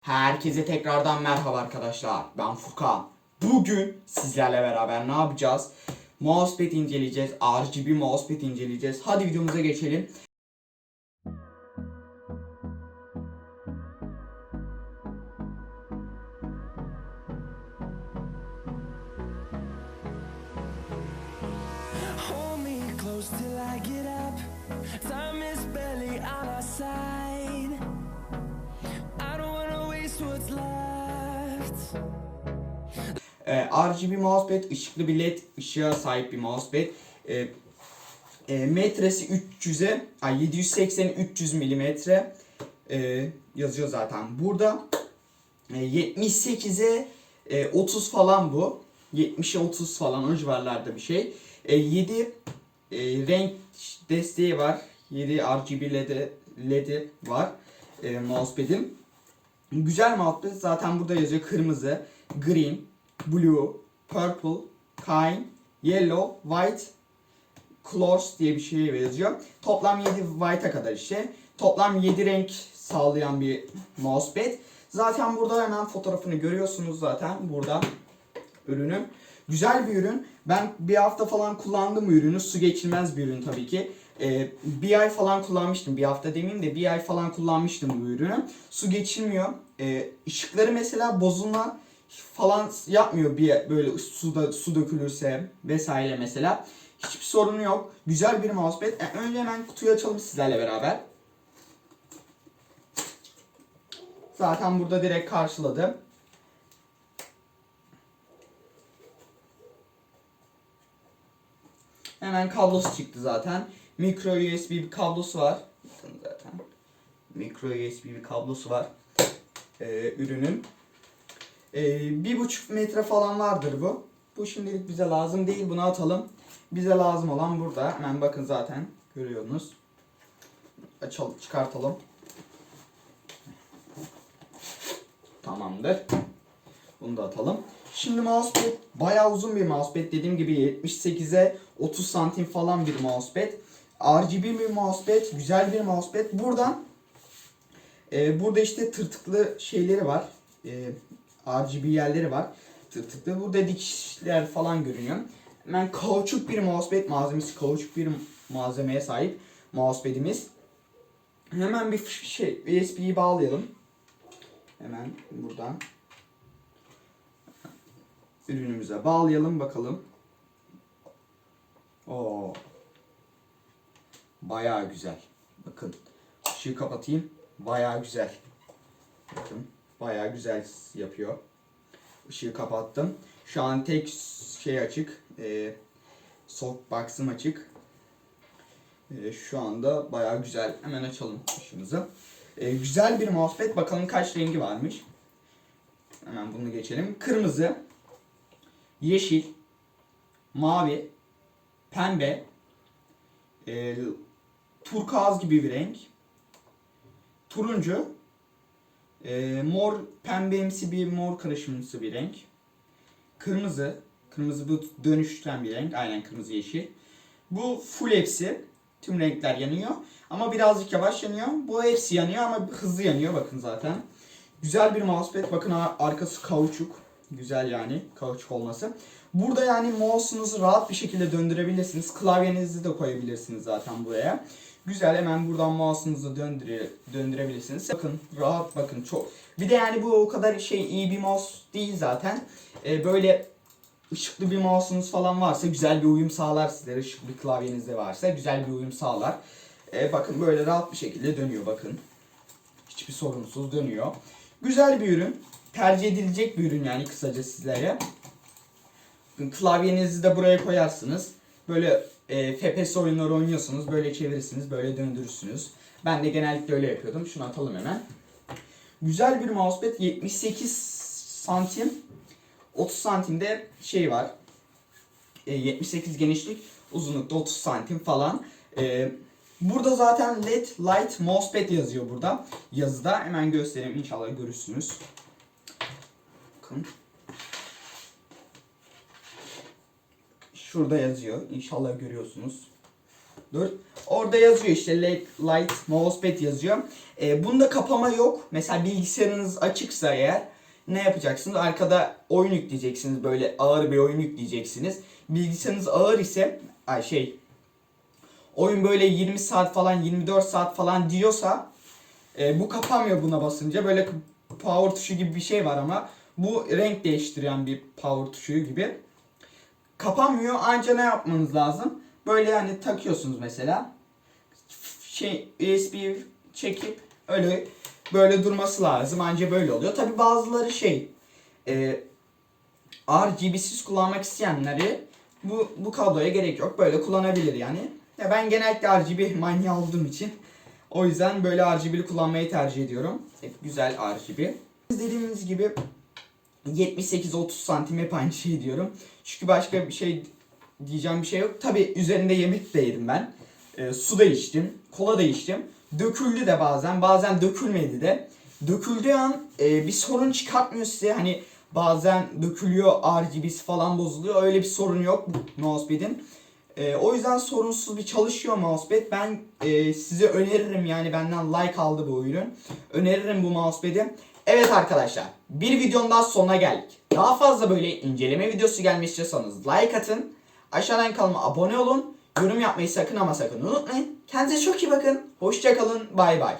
Herkese tekrardan merhaba arkadaşlar. Ben Furkan. Bugün sizlerle beraber ne yapacağız? Mousepad inceleyeceğiz. RGB mousepad inceleyeceğiz. Hadi videomuza geçelim. Hold me close till I get up. Ee, RGB mousepad ışıklı bir led ışığa sahip bir mousepad. Ee, e, metresi 300'e, ay 780 300 milimetre e, yazıyor zaten burada. E, 78'e e, 30 falan bu. 70'e 30 falan o civarlarda bir şey. E, 7 e, renk desteği var. 7 RGB LED'i LED'i var e, mousepad'in. Güzel mousepad zaten burada yazıyor kırmızı, green, blue, purple, kind, yellow, white, colors diye bir şey yazıyor. Toplam 7 white'a kadar işte. Toplam 7 renk sağlayan bir mousepad. Zaten burada hemen fotoğrafını görüyorsunuz zaten burada ürünü. Güzel bir ürün. Ben bir hafta falan kullandım ürünü. Su geçirmez bir ürün tabii ki. Ee, bir ay falan kullanmıştım. Bir hafta demeyeyim de bir ay falan kullanmıştım bu ürünü. Su geçirmiyor. Ee, ışıkları mesela bozulma falan yapmıyor bir böyle suda su dökülürse vesaire mesela. Hiçbir sorunu yok. Güzel bir mousepad. E, önce hemen kutuyu açalım sizlerle beraber. Zaten burada direkt karşıladı. Hemen kablosu çıktı zaten. Micro USB bir kablosu var. Zaten. Micro USB bir kablosu var. Ee, ürünün. Ee, bir buçuk metre falan vardır bu. Bu şimdilik bize lazım değil. Bunu atalım. Bize lazım olan burada. Hemen bakın zaten. Görüyorsunuz. Açalım, çıkartalım. Tamamdır. Bunu da atalım. Şimdi mousepad bayağı uzun bir mousepad. Dediğim gibi 78'e 30 santim falan bir mousepad. RGB bir mousepad. Güzel bir mousepad. Buradan e, burada işte tırtıklı şeyleri var. E, RGB yerleri var. Tırtıklı. Burada dikişler falan görünüyor. Hemen kauçuk bir mousepad malzemesi. Kauçuk bir malzemeye sahip mousepad'imiz. Hemen bir şey USB'yi bağlayalım. Hemen buradan ürünümüze bağlayalım bakalım. Oo. Bayağı güzel. Bakın. Işığı kapatayım. Bayağı güzel. Bayağı güzel yapıyor. Işığı kapattım. Şu an tek şey açık. E, softbox'ım açık. E, şu anda bayağı güzel. Hemen açalım ışığımızı. E, güzel bir mousepad. Bakalım kaç rengi varmış. Hemen bunu geçelim. Kırmızı, yeşil, mavi, pembe, e, turkuaz gibi bir renk, turuncu, e, mor pembemsi bir mor karışımsı bir renk, kırmızı, kırmızı bu dönüşten bir renk, aynen kırmızı yeşil. Bu full hepsi, tüm renkler yanıyor ama birazcık yavaş yanıyor. Bu hepsi yanıyor ama hızlı yanıyor bakın zaten. Güzel bir mousepad. Bakın ar- arkası kauçuk. Güzel yani kauçuk olması. Burada yani mouse'unuzu rahat bir şekilde döndürebilirsiniz. Klavyenizi de koyabilirsiniz zaten buraya. Güzel hemen buradan mouse'unuzu döndüre, döndürebilirsiniz. Bakın rahat bakın çok. Bir de yani bu o kadar şey iyi bir mouse değil zaten. Ee, böyle ışıklı bir mouse'unuz falan varsa güzel bir uyum sağlar sizlere. Işıklı klavyeniz de varsa güzel bir uyum sağlar. Ee, bakın böyle rahat bir şekilde dönüyor bakın. Hiçbir sorunsuz dönüyor. Güzel bir ürün. Tercih edilecek bir ürün yani kısaca sizlere. Klavyenizi de buraya koyarsınız. Böyle e, FPS oyunları oynuyorsunuz. Böyle çevirirsiniz. Böyle döndürürsünüz. Ben de genellikle öyle yapıyordum. Şunu atalım hemen. Güzel bir mousepad. 78 santim. 30 santimde şey var. E, 78 genişlik. Uzunlukta 30 santim falan. E, burada zaten LED Light Mousepad yazıyor burada. Yazıda. Hemen göstereyim. İnşallah görürsünüz. Bakın. Şurada yazıyor. İnşallah görüyorsunuz. Dur. Orada yazıyor işte Light, Mousepad yazıyor. Ee, bunda kapama yok. Mesela bilgisayarınız açıksa eğer ne yapacaksınız? Arkada oyun yükleyeceksiniz. Böyle ağır bir oyun yükleyeceksiniz. Bilgisayarınız ağır ise ay şey oyun böyle 20 saat falan 24 saat falan diyorsa e, bu kapanmıyor buna basınca. Böyle power tuşu gibi bir şey var ama bu renk değiştiren bir power tuşu gibi. Kapanmıyor anca ne yapmanız lazım? Böyle yani takıyorsunuz mesela. Şey USB çekip öyle böyle durması lazım. Anca böyle oluyor. Tabi bazıları şey e, RGB'siz kullanmak isteyenleri bu bu kabloya gerek yok. Böyle kullanabilir yani. Ya ben genellikle RGB manyağı olduğum için o yüzden böyle RGB'li kullanmayı tercih ediyorum. Hep güzel RGB. Dediğimiz gibi 78-30 santim hep aynı şey diyorum. Çünkü başka bir şey diyeceğim bir şey yok. Tabi üzerinde yemek de yedim ben. Ee, su da içtim. Kola da içtim. Döküldü de bazen. Bazen dökülmedi de. Döküldüğü an e, bir sorun çıkartmıyor size. Hani bazen dökülüyor RGB'si falan bozuluyor. Öyle bir sorun yok mousepad'in. E, o yüzden sorunsuz bir çalışıyor mousepad. Ben e, size öneririm yani benden like aldı bu ürün. Öneririm bu mousepad'i. Evet arkadaşlar bir videonun daha sonuna geldik. Daha fazla böyle inceleme videosu gelmek istiyorsanız like atın. Aşağıdan kanalıma abone olun. Yorum yapmayı sakın ama sakın unutmayın. Kendinize çok iyi bakın. Hoşçakalın. Bay bay.